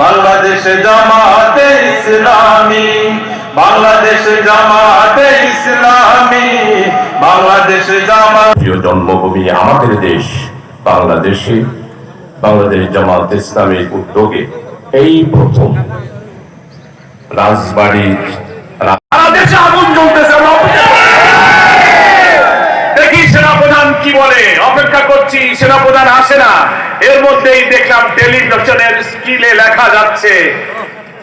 বাংলাদেশ জামাতে ইসলামী বাংলাদেশ জামাতে ইসলামী বাংলাদেশ জামা প্রিয় জন্মভূমি আমাদের দেশ বাংলাদেশে বাংলাদেশ জামাত ইসলামের উদ্যোগে এই প্রথম রাজবাড়ির আগুন জ্বলতেছে আমরা অপেক্ষা করছি। দেখি সেনাপ্রধান কি বলে? অপেক্ষা করছি, সেনাপ্রধান আসে না। এর মধ্যেই দেখলাম টেলিভিশনের স্কিলে লেখা যাচ্ছে,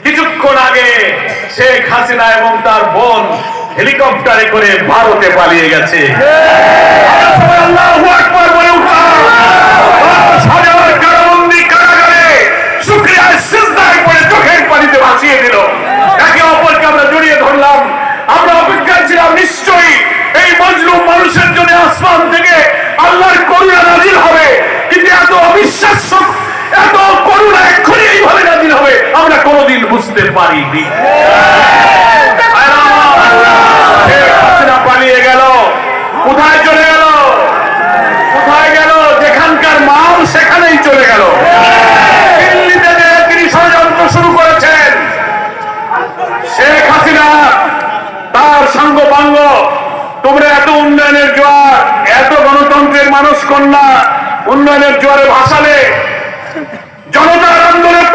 কিছুক্ষণ আগে শেখ হাসিনা এবং তার বোন হেলিকপ্টারে করে ভারতে পালিয়ে গেছে। আমরা অপেক্ষায় ছিলাম, নিশ্চয়ই এই মজলুম মানুষের জন্য আসমান থেকে আল্লাহর করুণা নাজিল হবে। কিন্তু এত অবিশ্বাস্য, এত করুণা এক্ষুনি এইভাবে নাজিল হবে, আমরা কোনোদিন বুঝতে পারিনি। পালিয়ে গেল কোথায় চলে গেল? কোথায় গেল? যেখানকার মাল সেখানেই চলে গেল। দিল্লিতে তিনি ষড়যন্ত্র শুরু করেছেন, শেখ হাসিনা, তার সাঙ্গ পাঙ্গ তোমরা এত উন্নয়নের জোয়ার কন্যা উন্নয়নের জোয়ারে ভাসালে জনতার আন্দোলনে পালিয়ে গেলে